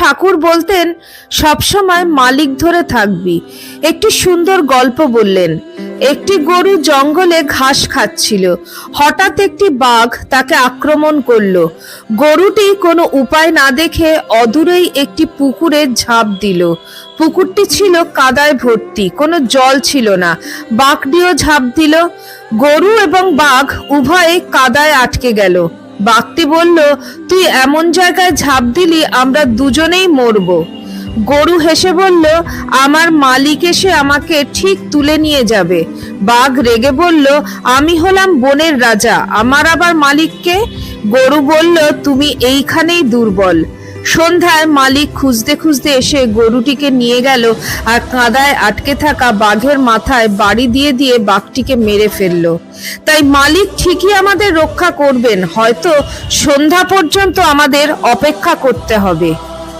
ঠাকুর বলতেন সবসময় মালিক ধরে থাকবি। একটি সুন্দর গল্প বললেন। একটি গরু জঙ্গলে ঘাস খাচ্ছিল। হঠাৎ একটি বাঘ তাকে আক্রমণ করল। গরুটি কোনো উপায় না দেখে অদূরেই একটি পুকুরে ঝাঁপ দিল। পুকুরটি ছিল কাদায় ভর্তি, কোনো জল ছিল না। বাঘটিও ঝাঁপ দিল। গরু এবং বাঘ উভয়ে কাদায় আটকে গেল। বাঘটি বলল, তুই এমন জায়গায় ঝাঁপ দিলি, আমরা দুজনেই মরব। গরু হেসে বলল, আমার মালিক এসে আমাকে ঠিক তুলে নিয়ে যাবে। বাঘ রেগে বলল, আমি হলাম বনের রাজা, আমার আবার মালিককে? গরু বলল, তুমি এইখানেই দুর্বল। সন্ধ্যায় মালিক খুঁজতে খুঁজতে এসে গরুটিকে নিয়ে গেল আর কাদায় আটকে থাকা বাঘের মাথায় বাড়ি দিয়ে দিয়ে বাঘটিকে মেরে ফেলল। তাই মালিক ঠিকই আমাদের রক্ষা করবেন, হয়তো সন্ধ্যা পর্যন্ত আমাদের অপেক্ষা করতে হবে।